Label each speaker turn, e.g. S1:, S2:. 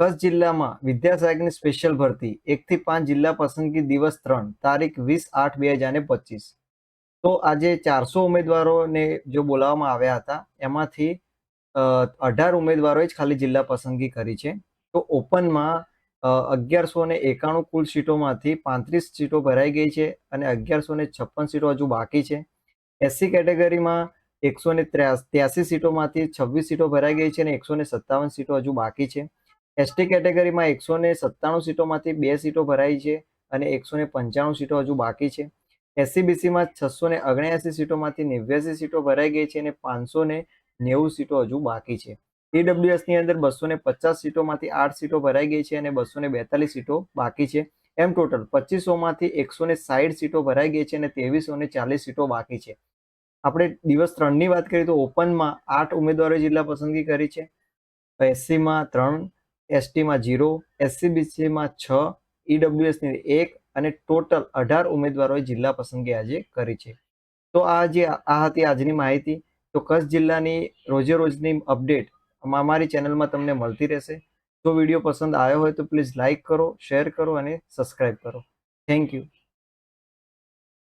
S1: કચ્છ જિલ્લામાં વિદ્યાસહાયકની સ્પેશિયલ ભરતી એકથી પાંચ જિલ્લા પસંદગી દિવસ ત્રણ, તારીખ વીસ આઠ બે હજાર ને પચીસ. તો આજે ચારસો ઉમેદવારોને જો બોલાવવામાં આવ્યા હતા, એમાંથી અઢાર ઉમેદવારોએ જ ખાલી જિલ્લા પસંદગી કરી છે. તો ઓપનમાં અગિયારસો ને એકાણું કુલ સીટોમાંથી પાંત્રીસ સીટો ભરાઈ ગઈ છે અને અગિયારસો ને છપ્પન સીટો હજુ બાકી છે. એસસી કેટેગરીમાં એકસો ને ત્યાસી સીટોમાંથી છવ્વીસ સીટો ભરાઈ ગઈ છે અને એકસો ને સત્તાવન સીટો હજુ બાકી છે. એસટી કેટેગરીમાં એકસો ને સત્તાણું સીટોમાંથી બે સીટો ભરાઈ છે અને એકસો ને પંચાણું સીટો હજુ બાકી છે. એસસીબીસીમાં છસો ને ઓગણ્યાસી સીટોમાંથી નેવ્યાસી સીટો ભરાઈ ગઈ છે અને પાંચસો ને નેવું સીટો હજુ બાકી છે. ઈડબ્લ્યુએસની અંદર બસો ને પચાસ સીટોમાંથી આઠ સીટો ભરાઈ ગઈ છે અને બસો ને બેતાલીસ સીટો બાકી છે. એમ ટોટલ પચીસોમાંથી એકસો ને સાઠ સીટો ભરાઈ ગઈ છે અને ત્રેવીસો ને ચાલીસ સીટો બાકી છે. આપણે દિવસ ત્રણની વાત કરીએ તો ઓપનમાં આઠ ઉમેદવારોએ જિલ્લા પસંદગી કરી છે. એસસીમાં ત્રણ એસટીમાં જીરો, એસસીબીસીમાં છ, ઈડબ્લ્યુએસની એક અને ટોટલ અઢાર ઉમેદવારોએ જિલ્લા પસંદગી આજે કરી છે. તો આ જે આ હતી આજની માહિતી. તો કચ્છ જિલ્લાની રોજે રોજની અપડેટ અમારી ચેનલમાં તમને મળતી રહેશે. જો વીડિયો પસંદ આવ્યો હોય તો પ્લીઝ લાઇક કરો, શેર કરો અને સબસ્ક્રાઈબ કરો. Thank you.